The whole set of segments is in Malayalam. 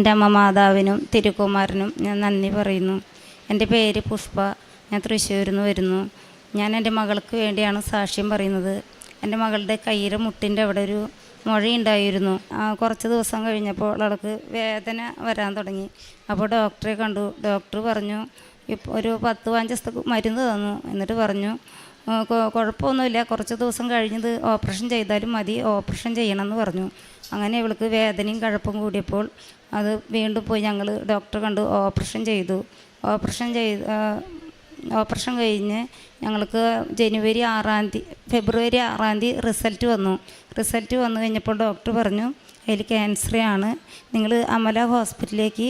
എന്റെ അമ്മ മാതാവിനും തിരുക്കുമാരനും ഞാൻ നന്ദി പറയുന്നു. എന്റെ പേര് പുഷ്പ. ഞാൻ തൃശ്ശൂരിൽ നിന്ന് വരുന്നു. ഞാൻ എന്റെ മകൾക്ക് വേണ്ടിയാണ് സാക്ഷ്യം പറയുന്നത്. എന്റെ മകളുടെ കയ്യിലെ മുട്ടിന്റെ അവിടെ ഒരു മുഴയുണ്ടായിരുന്നു. കുറച്ച് ദിവസം കഴിഞ്ഞപ്പോൾ അവൾക്ക് വേദന വരാൻ തുടങ്ങി. അപ്പോൾ ഡോക്ടറെ കണ്ടു. ഡോക്ടർ പറഞ്ഞു ഒരു പത്ത് പതിനഞ്ച് ദിവസത്തെ മരുന്ന് തന്നു. എന്നിട്ട് പറഞ്ഞു "ആ, കുഴപ്പമൊന്നുമില്ല. കുറച്ച് ദിവസം കഴിഞ്ഞത് ഓപ്പറേഷൻ ചെയ്താലും മതി. ഓപ്പറേഷൻ ചെയ്യണമെന്ന് പറഞ്ഞു. അങ്ങനെ ഇവൾക്ക് വേദനയും കഴപ്പും കൂടിയപ്പോൾ അത് വീണ്ടും പോയി ഞങ്ങൾ ഡോക്ടറെ കണ്ട് ഓപ്പറേഷൻ ചെയ്തു. ഓപ്പറേഷൻ ചെയ്ത് ഓപ്പറേഷൻ കഴിഞ്ഞ് ഞങ്ങൾക്ക് ജനുവരി ആറാം തീയതി ഫെബ്രുവരി ആറാം തീയതി റിസൾട്ട് വന്നു. റിസൾട്ട് വന്നു കഴിഞ്ഞപ്പോൾ ഡോക്ടർ പറഞ്ഞു അതിൽ ക്യാൻസർ ആണ്. നിങ്ങൾ അമല ഹോസ്പിറ്റലിലേക്ക്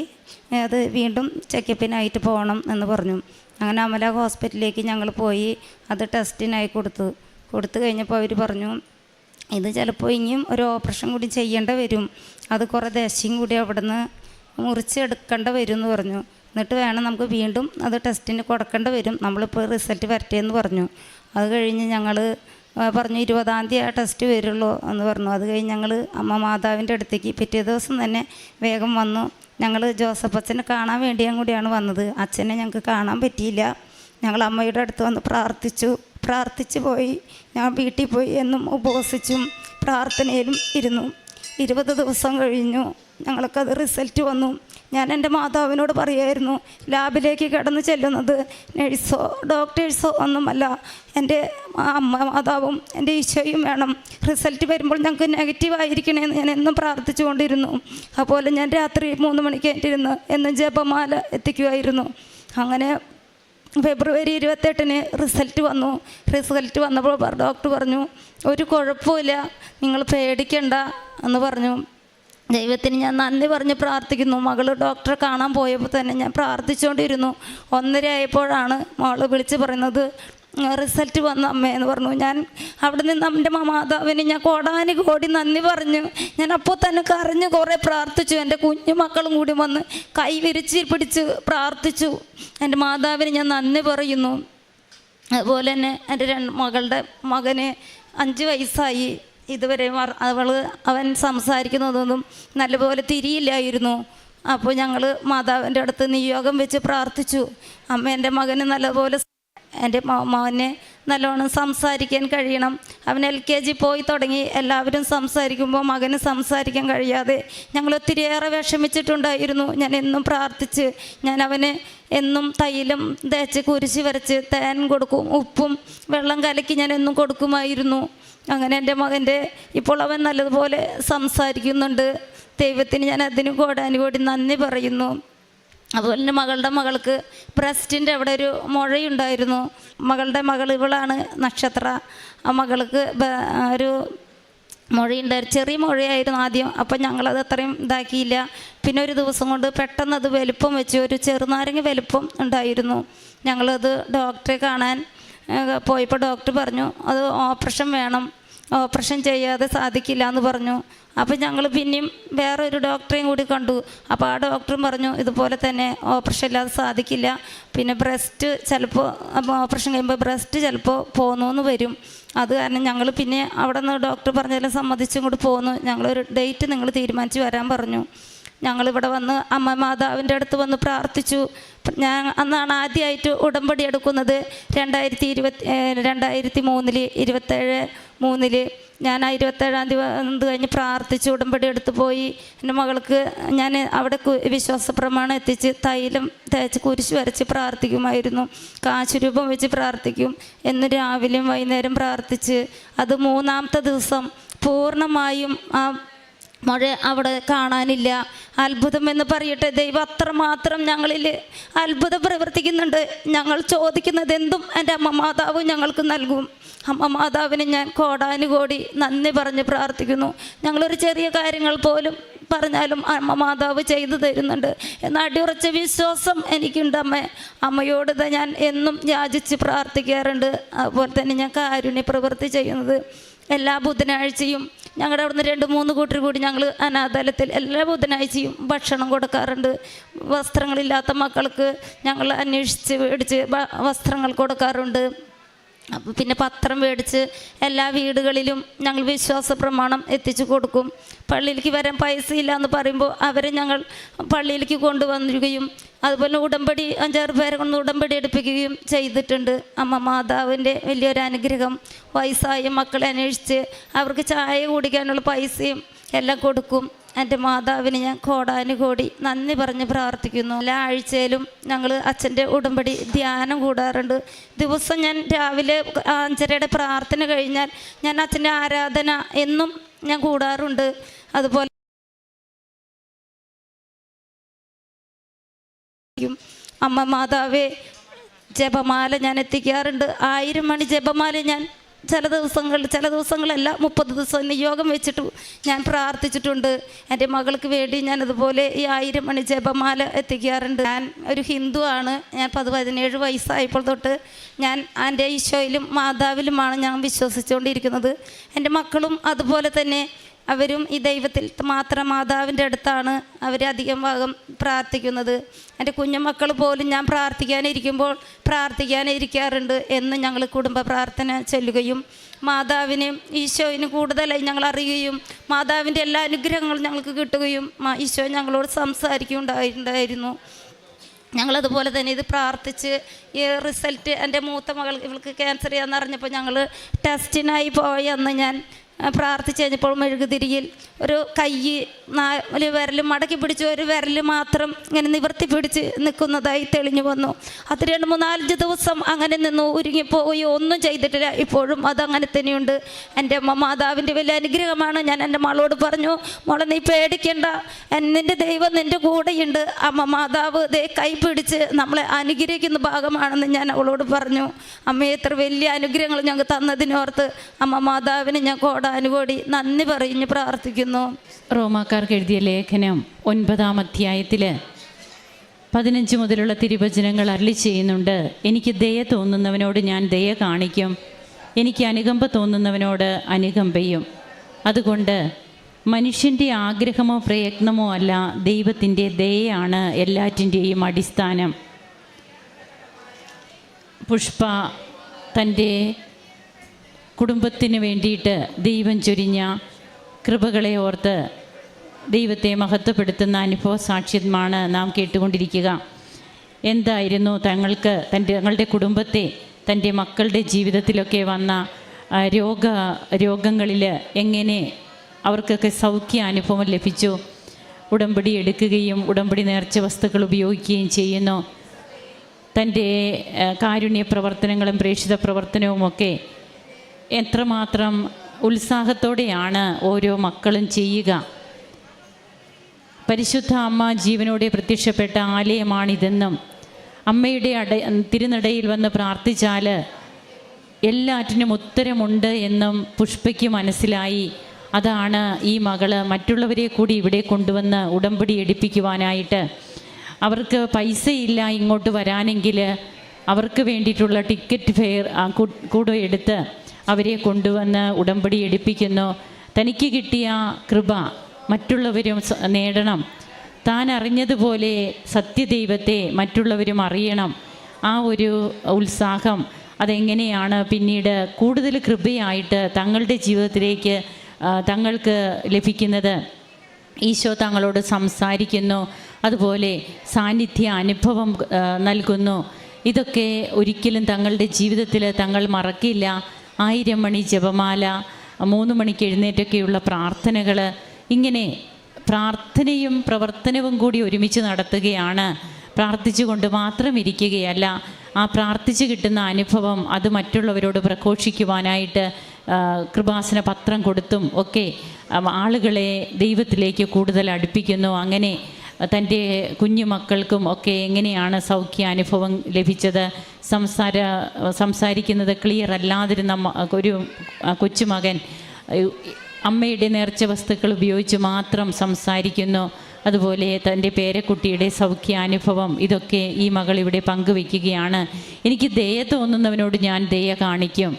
അത് വീണ്ടും ചെക്കപ്പിനായിട്ട് പോകണം എന്ന് പറഞ്ഞു. അങ്ങനെ അമല ഹോസ്പിറ്റലിലേക്ക് ഞങ്ങൾ പോയി അത് ടെസ്റ്റിനായി കൊടുത്തു. കൊടുത്തു കഴിഞ്ഞപ്പോൾ അവർ പറഞ്ഞു ഇത് ചിലപ്പോൾ ഇനിയും ഒരു ഓപ്പറേഷൻ കൂടി ചെയ്യേണ്ട വരും. അത് കുറേ ദശയും കൂടി അവിടെ നിന്ന് മുറിച്ചെടുക്കേണ്ട വരും എന്ന് പറഞ്ഞു. എന്നിട്ട് വേണം നമുക്ക് വീണ്ടും അത് ടെസ്റ്റിന് കൊടുക്കേണ്ട വരും. നമ്മളിപ്പോൾ റിസൾട്ട് വരട്ടെ എന്ന് പറഞ്ഞു. അത് കഴിഞ്ഞ് ഞങ്ങൾ പറഞ്ഞു ഇരുപതാം തീയതി ആ ടെസ്റ്റ് വരുള്ളൂ എന്ന് പറഞ്ഞു. അത് കഴിഞ്ഞ് ഞങ്ങൾ അമ്മ മാതാവിന്റെ അടുത്തേക്ക് പിറ്റേ ദിവസം തന്നെ വേഗം വന്നു. ഞങ്ങൾ ജോസഫ് അച്ഛനെ കാണാൻ വേണ്ടിയും കൂടിയാണ് വന്നത്. അച്ഛനെ ഞങ്ങൾക്ക് കാണാൻ പറ്റിയില്ല. ഞങ്ങൾ അമ്മയുടെ അടുത്ത് വന്ന് പ്രാർത്ഥിച്ചു. പ്രാർത്ഥിച്ചു പോയി. ഞാൻ വീട്ടിൽ പോയി എന്നും ഉപവസിച്ചും പ്രാർത്ഥനയിലും ഇരുന്നു. ഇരുപത് ദിവസം കഴിഞ്ഞു. ഞങ്ങൾക്കത് റിസൾട്ട് വന്നു. ഞാൻ എന്റെ മാതാവിനോട് പറയായിരുന്നു ലാബിലേക്ക് കിടന്ന് ചെല്ലുന്നത് നഴ്സോ ഡോക്ടേഴ്സോ ഒന്നുമല്ല. എന്റെ അമ്മ മാതാവും എന്റെ ഈശോയും വേണം. റിസൾട്ട് വരുമ്പോൾ ഞങ്ങൾക്ക് നെഗറ്റീവ് ആയിരിക്കണമെന്ന് ഞാൻ എന്നും പ്രാർത്ഥിച്ചുകൊണ്ടിരുന്നു. അതുപോലെ ഞാൻ രാത്രി മൂന്ന് മണിക്ക് എന്റെ ഇരുന്ന് എന്നും ജപമാല എത്തിക്കുമായിരുന്നു. അങ്ങനെ ഫെബ്രുവരി ഇരുപത്തെട്ടിന് റിസൾട്ട് വന്നു. റിസൾട്ട് വന്നപ്പോൾ ഡോക്ടർ പറഞ്ഞു ഒരു കുഴപ്പമില്ല നിങ്ങൾ പേടിക്കണ്ട എന്ന് പറഞ്ഞു. ദൈവത്തിന് ഞാൻ നന്ദി പറഞ്ഞ് പ്രാർത്ഥിക്കുന്നു. മകൾ ഡോക്ടറെ കാണാൻ പോയപ്പോൾ തന്നെ ഞാൻ പ്രാർത്ഥിച്ചുകൊണ്ടിരുന്നു. ഒന്നര ആയപ്പോഴാണ് മകൾ വിളിച്ച് പറയുന്നത് റിസൾട്ട് വന്ന അമ്മയെന്ന് പറഞ്ഞു. ഞാൻ അവിടെ നിന്ന് എന്റെ മാതാവിന് ഞാൻ കോടാനി കോടി നന്ദി പറഞ്ഞു. ഞാൻ അപ്പോൾ തന്നെ കരഞ്ഞു കുറേ പ്രാർത്ഥിച്ചു. എന്റെ കുഞ്ഞു മക്കളും കൂടി വന്ന് കൈ വിരിച്ച് പിടിച്ച് പ്രാർത്ഥിച്ചു. എന്റെ മാതാവിന് ഞാൻ നന്ദി പറയുന്നു. അതുപോലെ തന്നെ എന്റെ രണ്ട് മകളുടെ മകന് അഞ്ച് വയസ്സായി. ഇതുവരെ അവൾ അവൻ സംസാരിക്കുന്നതൊന്നും നല്ലപോലെ തിരിയില്ലായിരുന്നു. അപ്പോൾ ഞങ്ങൾ മാതാവിന്റെ അടുത്ത് നിയോഗം വെച്ച് പ്രാർത്ഥിച്ചു. അമ്മ എന്റെ മകന് നല്ലപോലെ എന്റെ മോനെ നല്ലോണം സംസാരിക്കാൻ കഴിയണം. അവൻ എൽ കെ ജി പോയി തുടങ്ങി. എല്ലാവരും സംസാരിക്കുമ്പോൾ മകന് സംസാരിക്കാൻ കഴിയാതെ ഞങ്ങൾ ഒത്തിരിയേറെ വിഷമിച്ചിട്ടുണ്ടായിരുന്നു. ഞാൻ എന്നും പ്രാർത്ഥിച്ച് ഞാൻ അവന് എന്നും തൈലം തേച്ച് കുരിശ് വരച്ച് തേൻ കൊടുക്കും. ഉപ്പും വെള്ളം കലക്കി ഞാൻ എന്നും കൊടുക്കുമായിരുന്നു. അങ്ങനെ എന്റെ മകന്റെ ഇപ്പോൾ അവൻ നല്ലതുപോലെ സംസാരിക്കുന്നുണ്ട്. ദൈവത്തിന് ഞാൻ അതിന് കോടാനുകൂടി നന്ദി പറയുന്നു. അതുപോലെ തന്നെ മകളുടെ മകൾക്ക് ബ്രസ്റ്റിന്റെ അവിടെ ഒരു മുഴയുണ്ടായിരുന്നു. മകളുടെ മകൾ ഇവളാണ് നക്ഷത്ര. ആ മകൾക്ക് ഒരു മുഴയുണ്ടായിരുന്നു ചെറിയ മുഴയായിരുന്നു ആദ്യം. അപ്പം ഞങ്ങളത് അത്രയും ഇതാക്കിയില്ല. പിന്നെ ഒരു ദിവസം കൊണ്ട് പെട്ടെന്ന് അത് വലുപ്പം വെച്ചു ഒരു ചെറുനാരങ്ങ വലുപ്പം ഉണ്ടായിരുന്നു. ഞങ്ങളത് ഡോക്ടറെ കാണാൻ പോയപ്പോൾ ഡോക്ടർ പറഞ്ഞു അത് ഓപ്പറേഷൻ വേണം. ഓപ്പറേഷൻ ചെയ്യാതെ സാധിക്കില്ല എന്ന് പറഞ്ഞു. അപ്പോൾ ഞങ്ങൾ പിന്നെയും വേറെ ഒരു ഡോക്ടറെയും കൂടി കണ്ടു. അപ്പോൾ ആ ഡോക്ടറും പറഞ്ഞു ഇതുപോലെ തന്നെ ഓപ്പറേഷൻ ഇല്ലാതെ സാധിക്കില്ല. പിന്നെ ബ്രസ്റ്റ് ചിലപ്പോൾ ഓപ്പറേഷൻ കഴിയുമ്പോൾ ബ്രസ്റ്റ് ചിലപ്പോൾ പോന്നു വരും. അത് കാരണം ഞങ്ങൾ പിന്നെ അവിടെ നിന്ന് ഡോക്ടർ പറഞ്ഞതെല്ലാം സമ്മതിച്ചും കൂടി പോന്നു. ഞങ്ങളൊരു ഡേറ്റ് നിങ്ങൾ തീരുമാനിച്ച് വരാൻ പറഞ്ഞു. ഞങ്ങളിവിടെ വന്ന് അമ്മ മാതാവിന്റെ അടുത്ത് വന്ന് പ്രാർത്ഥിച്ചു. ഞാൻ അന്നാണ് ആദ്യമായിട്ട് ഉടമ്പടി എടുക്കുന്നത്. രണ്ടായിരത്തി ഇരുപത്തി രണ്ടായിരത്തി മൂന്നിൽ ഇരുപത്തേഴ് മൂന്നിൽ ഞാൻ ആ ഇരുപത്തേഴാം തീയതി കഴിഞ്ഞ് പ്രാർത്ഥിച്ച് ഉടമ്പടി എടുത്തു പോയി. എന്റെ മകൾക്ക് ഞാൻ അവിടെ വിശ്വാസ പ്രമാണം എത്തിച്ച് തൈലം തേച്ച് കുരിശ് വരച്ച് പ്രാർത്ഥിക്കുമായിരുന്നു. കാശുരൂപം വെച്ച് പ്രാർത്ഥിക്കും. എന്ന് രാവിലെയും വൈകുന്നേരം പ്രാർത്ഥിച്ച് അത് മൂന്നാമത്തെ ദിവസം പൂർണമായും ആ മഴ അവിടെ കാണാനില്ല. അത്ഭുതം എന്ന് പറയട്ടെ ദൈവം അത്രമാത്രം ഞങ്ങളിൽ അത്ഭുതം പ്രവർത്തിക്കുന്നുണ്ട്. ഞങ്ങൾ ചോദിക്കുന്നത് എന്തും എന്റെ അമ്മ മാതാവ് ഞങ്ങൾക്ക് നൽകും. അമ്മ മാതാവിന് ഞാൻ കോടാനുകോടി നന്ദി പറഞ്ഞ് പ്രാർത്ഥിക്കുന്നു. ഞങ്ങളൊരു ചെറിയ കാര്യങ്ങൾ പോലും പറഞ്ഞാലും അമ്മ മാതാവ് ചെയ്തു തരുന്നുണ്ട്. എന്ന അടിയുറച്ച വിശ്വാസം എനിക്കുണ്ട് അമ്മ. അമ്മയോട് ഞാൻ എന്നും യാചിച്ച് പ്രാർത്ഥിക്കാറുണ്ട്. അതുപോലെ തന്നെ ഞാൻ കാരുണ്യ പ്രവൃത്തി ചെയ്യുന്നത് എല്ലാ ബുധനാഴ്ചയും ഞങ്ങളുടെ അവിടുന്ന് രണ്ട് മൂന്ന് കൂട്ടർ കൂടി ഞങ്ങൾ അനാഥാലയത്തിൽ എല്ലാ ബുധനാഴ്ചയും ഭക്ഷണം കൊടുക്കാറുണ്ട്. വസ്ത്രങ്ങളില്ലാത്ത മക്കൾക്ക് ഞങ്ങൾ അന്വേഷിച്ച് മേടിച്ച് വസ്ത്രങ്ങൾ കൊടുക്കാറുണ്ട്. അപ്പോൾ പിന്നെ പത്രം മേടിച്ച് എല്ലാ വീടുകളിലും ഞങ്ങൾ വിശ്വാസ പ്രമാണം എത്തിച്ചു കൊടുക്കും. പള്ളിയിലേക്ക് വരാൻ പൈസ ഇല്ല എന്ന് പറയുമ്പോൾ അവരെ ഞങ്ങൾ പള്ളിയിലേക്ക് കൊണ്ടുവന്നിരിക്കുകയും അതുപോലെ ഉടമ്പടി അഞ്ചാറ് പേരെ കൊണ്ട് ഉടമ്പടി എടുപ്പിക്കുകയും ചെയ്തിട്ടുണ്ട്. അമ്മ മാതാവിന്റെ വലിയൊരു അനുഗ്രഹം വയസ്സായ മക്കളെ അന്വേഷിച്ച് അവർക്ക് ചായ കുടിക്കാനുള്ള പൈസയും എല്ലാം കൊടുക്കും. എന്റെ മാതാവിന് ഞാൻ കോടാനുകോടി നന്ദി പറഞ്ഞ് പ്രാർത്ഥിക്കുന്നു. എല്ലാ ആഴ്ചയിലും ഞങ്ങൾ അച്ഛന്റെ ഉടമ്പടി ധ്യാനം കൂടാറുണ്ട്. ദിവസം ഞാൻ രാവിലെ അഞ്ചരയുടെ പ്രാർത്ഥന കഴിഞ്ഞാൽ ഞാൻ അച്ഛന്റെ ആരാധന എന്നും ഞാൻ കൂടാറുണ്ട്. അതുപോലെ അമ്മ മാതാവേ ജപമാല ഞാൻ എത്തിക്കാറുണ്ട്. ആയിരം മണി ജപമാല ഞാൻ ചില ദിവസങ്ങൾ ചില ദിവസങ്ങളല്ല മുപ്പത് ദിവസം നിയോഗം വെച്ചിട്ട് ഞാൻ പ്രാർത്ഥിച്ചിട്ടുണ്ട്. എന്റെ മകൾക്ക് വേണ്ടി ഞാൻ അതുപോലെ ഈ ആയിരം മണി ജപമാല എത്തിക്കാറുണ്ട്. ഞാൻ ഒരു ഹിന്ദു ആണ്. ഞാൻ പത് പതിനേഴ് വയസ്സായപ്പോൾ തൊട്ട് ഞാൻ എന്റെ ഈശോയിലും മാതാവിലുമാണ് ഞാൻ വിശ്വസിച്ചുകൊണ്ടിരിക്കുന്നത്. എന്റെ മക്കളും അതുപോലെ തന്നെ അവരും ഈ ദൈവത്തിൽ മാത്രം മാതാവിന്റെ അടുത്താണ് അവരധികം ഭാഗം പ്രാർത്ഥിക്കുന്നത്. എന്റെ കുഞ്ഞുമക്കൾ പോലും ഞാൻ പ്രാർത്ഥിക്കാനിരിക്കുമ്പോൾ പ്രാർത്ഥിക്കാനിരിക്കാറുണ്ട് എന്ന് ഞങ്ങൾ കുടുംബ പ്രാർത്ഥന ചൊല്ലുകയും മാതാവിനെയും ഈശോയിനും കൂടുതലായി ഞങ്ങൾ അറിയുകയും മാതാവിന്റെ എല്ലാ അനുഗ്രഹങ്ങളും ഞങ്ങൾക്ക് കിട്ടുകയും ഈശോ ഞങ്ങളോട് സംസാരിക്കുകയുണ്ടായിട്ടുണ്ടായിരുന്നു ഞങ്ങളതുപോലെ തന്നെ ഇത് പ്രാർത്ഥിച്ച് ഈ റിസൾട്ട് എന്റെ മൂത്ത മകൾ ഇവൾക്ക് ക്യാൻസർ ചെയ്യാമെന്ന് അറിഞ്ഞപ്പോൾ ഞങ്ങൾ ടെസ്റ്റിനായി പോയെന്ന് ഞാൻ പ്രാർത്ഥിച്ച് കഴിഞ്ഞപ്പോൾ മെഴുകുതിരിയിൽ ഒരു കൈ നാല് വിരൽ മടക്കി പിടിച്ച് ഒരു വിരൽ മാത്രം ഇങ്ങനെ നിവർത്തി പിടിച്ച് നിൽക്കുന്നതായി തെളിഞ്ഞു വന്നു. അത് രണ്ട് മൂന്നാലഞ്ച് ദിവസം അങ്ങനെ നിന്നു ഉരുങ്ങിപ്പോയി ഒന്നും ചെയ്തിട്ടില്ല. ഇപ്പോഴും അതങ്ങനെ തന്നെയുണ്ട്. എന്റെ അമ്മ മാതാവിന്റെ വലിയ അനുഗ്രഹമാണ്. ഞാൻ എന്റെ മകളോട് പറഞ്ഞു മോളെ നീ പേടിക്കണ്ട. എന്നിന്റെ നിന്റെ ദൈവം നിന്റെ കൂടെയുണ്ട്. അമ്മ മാതാവ് ദേ കൈ പിടിച്ച് നമ്മളെ അനുഗ്രഹിക്കുന്ന ഭാഗമാണെന്ന് ഞാൻ അവളോട് പറഞ്ഞു. അമ്മയെ എത്ര വലിയ അനുഗ്രഹങ്ങൾ ഞങ്ങൾക്ക് തന്നതിനോർത്ത് അമ്മ മാതാവിന് ഞാൻ കോടാനുകോടി നന്ദി പറഞ്ഞ് പ്രാർത്ഥിക്കുന്നു. റോമാക്കാർക്ക് എഴുതിയ ലേഖനം ഒൻപതാം അധ്യായത്തിൽ പതിനഞ്ച് മുതലുള്ള തിരുവചനങ്ങൾ അരളി ചെയ്യുന്നുണ്ട്. എനിക്ക് ദയ തോന്നുന്നവനോട് ഞാൻ ദയ കാണിക്കും. എനിക്ക് അനുകമ്പ തോന്നുന്നവനോട് അനുകമ്പയും അതുകൊണ്ട് മനുഷ്യന്റെ ആഗ്രഹമോ പ്രയത്നമോ അല്ല ദൈവത്തിന്റെ ദയയാണ് എല്ലാറ്റിന്റെയും അടിസ്ഥാനം. പുഷ്പ തന്റെ കുടുംബത്തിന് വേണ്ടിയിട്ട് ദൈവം ചൊരിഞ്ഞ കൃപകളെ ഓർത്ത് ദൈവത്തെ മഹത്വപ്പെടുത്തുന്ന അനുഭവ സാക്ഷ്യമാണ് നാം കേട്ടുകൊണ്ടിരിക്കുക. എന്തായിരുന്നു തങ്ങൾക്ക് തന്റെ തങ്ങളുടെ കുടുംബത്തെ തന്റെ മക്കളുടെ ജീവിതത്തിലൊക്കെ വന്ന രോഗ രോഗങ്ങളിൽ എങ്ങനെ അവർക്കൊക്കെ സൗഖ്യ അനുഭവം ലഭിച്ചു? ഉടമ്പടി എടുക്കുകയും ഉടമ്പടി നേർച്ച വസ്തുക്കൾ ഉപയോഗിക്കുകയും ചെയ്യുന്നു. തന്റെ കാരുണ്യ പ്രവർത്തനങ്ങളും പ്രേക്ഷിത പ്രവർത്തനവുമൊക്കെ എത്രമാത്രം ഉത്സാഹത്തോടെയാണ് ഓരോ മക്കളും ചെയ്യുക. പരിശുദ്ധ അമ്മ ജീവനോടെ പ്രത്യക്ഷപ്പെട്ട ആലയമാണിതെന്നും അമ്മയുടെ അട തിരുനടയിൽ വന്ന് പ്രാർത്ഥിച്ചാൽ എല്ലാറ്റിനും ഉത്തരമുണ്ട് എന്നും പുഷ്പയ്ക്ക് മനസ്സിലായി. അതാണ് ഈ മകൾ മറ്റുള്ളവരെ കൂടി ഇവിടെ കൊണ്ടുവന്ന് ഉടമ്പടി എടുപ്പിക്കുവാനായിട്ട്. അവർക്ക് പൈസയില്ല ഇങ്ങോട്ട് വരാനെങ്കിൽ അവർക്ക് വേണ്ടിയിട്ടുള്ള ടിക്കറ്റ് ഫെയർ കൂടെ എടുത്ത് അവരെ കൊണ്ടുവന്ന് ഉടമ്പടി എടുപ്പിക്കുന്നു. തനിക്ക് കിട്ടിയ കൃപ മറ്റുള്ളവരും നേടണം. താൻ അറിഞ്ഞതുപോലെ സത്യദൈവത്തെ മറ്റുള്ളവരും അറിയണം. ആ ഒരു ഉത്സാഹം അതെങ്ങനെയാണ് പിന്നീട് കൂടുതൽ കൃപയായിട്ട് തങ്ങളുടെ ജീവിതത്തിലേക്ക് തങ്ങൾക്ക് ലഭിക്കുന്നത്? ഈശോ തങ്ങളോട് സംസാരിക്കുന്നു. അതുപോലെ സാന്നിധ്യ അനുഭവം നൽകുന്നു. ഇതൊക്കെ ഒരിക്കലും തങ്ങളുടെ ജീവിതത്തിൽ തങ്ങൾ മറക്കില്ല. ആയിരം മണി ജപമാല മൂന്ന് മണിക്ക് എഴുന്നേറ്റൊക്കെയുള്ള പ്രാർത്ഥനകൾ ഇങ്ങനെ പ്രാർത്ഥനയും പ്രവർത്തനവും കൂടി ഒരുമിച്ച് നടത്തുകയാണ്. പ്രാർത്ഥിച്ചുകൊണ്ട് മാത്രം ഇരിക്കുകയല്ല ആ പ്രാർത്ഥിച്ച് കിട്ടുന്ന അനുഭവം അത് മറ്റുള്ളവരോട് പ്രഘോഷിക്കുവാനായിട്ട് കൃപാസന പത്രം കൊടുത്തും ഒക്കെ ആളുകളെ ദൈവത്തിലേക്ക് കൂടുതൽ അടുപ്പിക്കുന്നു. അങ്ങനെ തന്റെ കുഞ്ഞുമക്കൾക്കും ഒക്കെ എങ്ങനെയാണ് സൗഖ്യ അനുഭവം ലഭിച്ചത്? സംസാര സംസാരിക്കുന്നത് ക്ലിയർ അല്ലാതിരുന്ന ഒരു കൊച്ചുമകൻ അമ്മയുടെ നേർച്ച വസ്തുക്കൾ ഉപയോഗിച്ച് മാത്രം സംസാരിക്കുന്നു. അതുപോലെ തന്റെ പേരക്കുട്ടിയുടെ സൗഖ്യാനുഭവം ഇതൊക്കെ ഈ മകൾ ഇവിടെ പങ്കുവെക്കുകയാണ്. എനിക്ക് ദയ തോന്നുന്നവനോട് ഞാൻ ദയ കാണിക്കും.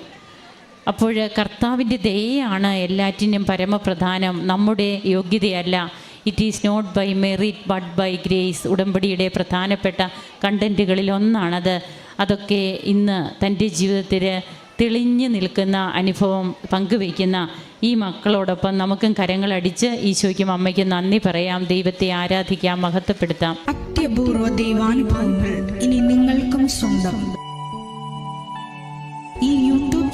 അപ്പോൾ കർത്താവിന്റെ ദയയാണ് എല്ലാറ്റിനും പരമപ്രധാനം. നമ്മുടെ യോഗ്യതയല്ല. It is not by merit but by grace ഉടമ്പടിയുടെ പ്രധാനപ്പെട്ട കണ്ടന്റുകളിൽ ഒന്നാണത്. അതൊക്കെ ഇന്ന് തന്റെ ജീവിതത്തിൽ തെളിഞ്ഞു നിൽക്കുന്ന അനുഭവം പങ്കുവയ്ക്കുന്ന ഈ മക്കളോടൊപ്പം നമുക്കും കരങ്ങളടിച്ച് ഈശോയ്ക്കും അമ്മയ്ക്കും നന്ദി പറയാം. ദൈവത്തെ ആരാധിക്കാം മഹത്വപ്പെടുത്താം. അത്യപൂർവ ദൈവാനുഭവങ്ങൾ ഇനി നിങ്ങൾക്കും സ്വന്തം.